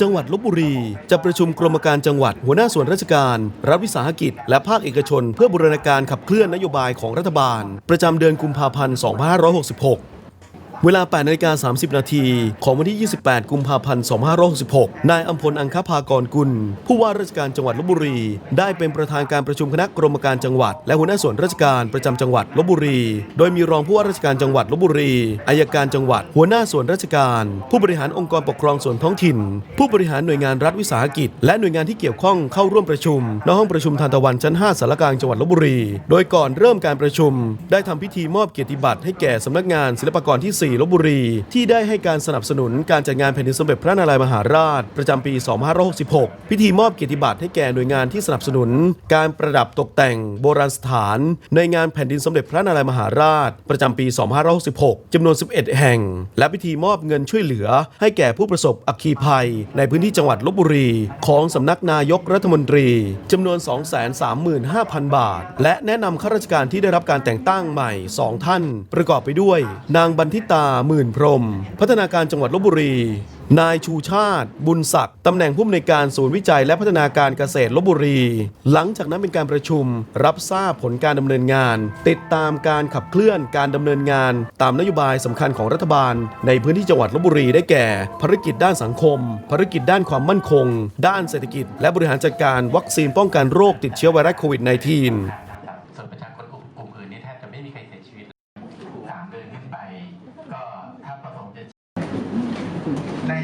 จังหวัดลบบุรี จะประชุมกรมการจังหวัด หัวหน้าส่วนราชการ รัฐวิสาหกิจ และภาคเอกชน เพื่อบูรณาการขับเคลื่อนนโยบายของรัฐบาล ประจำเดือนกุมภาพันธ์ 2566 เวลา 8นาฬิกา30 นาทีของวันที่ 28 กุมภาพันธ์ 2566 นายอัมพลอังคภากรกุล ผู้ว่าราชการจังหวัดลบบุรี ได้เป็นประธานการประชุมคณะกรรมการจังหวัด และหัวหน้าส่วนราชการประจำจังหวัดลบบุรี โดยมีรองผู้ว่าราชการจังหวัดลบบุรี อายการจังหวัด หัวหน้าส่วนราชการ ผู้บริหารองค์กรปกครองส่วนท้องถิ่น ผู้บริหารหน่วยงานรัฐวิสาหกิจ และหน่วยงานที่เกี่ยวข้องเข้าร่วมประชุมณห้องประชุมทานตะวันชั้น 5สารกลางจังหวัดลบบุรี โดยก่อนเริ่มการประชุม ได้ทำพิธีมอบเกียรติบัตรให้แก่สำนักงานศิลปากรที่4ลบบุรี ที่ได้ให้การสนับสนุนการจัดงานแผ่นดินสมเด็จพระนารายมหาราช ประจำปี 2566 พิธีมอบเกียรติบัตรให้แก่หน่วยงานที่สนับสนุน การประดับตกแต่งโบราณสถาน ในงานแผ่นดินสมเด็จพระนารายมหาราช ประจำปี 2566จำนวน 11 แห่ง และพิธีมอบเงินช่วยเหลือ ให้แก่ผู้ประสบอัคคีภัย ในพื้นที่จังหวัดลบบุรี ของสำนักนายกรัฐมนตรีจำนวน 235,000 บาท และแนะนำข้าราชการที่ได้รับการแต่งตั้งใหม่ 2 ท่าน ประกอบไปด้วย นางบันทิตาาหมื่นพรม พัฒนาการจังหวัดลบบุรี นายชูชาติ บุญศักดิ์ตำแหน่งผู้อำนวยการศูนย์วิจัยและพัฒนาการเกษตรลบบุรี หลังจากนั้นเป็นการประชุม รับทราบผลการดำเนินงาน ติดตามการขับเคลื่อนการดำเนินงาน ตามนโยบายสำคัญของรัฐบาล ในพื้นที่จังหวัดลบบุรีได้แก่ ภารกิจด้านสังคม ภารกิจด้านความมั่นคง ด้านเศรษฐกิจ และบริหารจัดการวัคซีนป้องกันโรคติดเชื้อไวรัสโควิด -19 ส่วนประชากรกลุ่มอื่นนี่แทบจะไม่มีใครเสียชีวิตสามเดือนขึ้นไป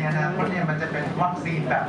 อนาคตเนี่ยมันจะเป็นวัคซีนแบบ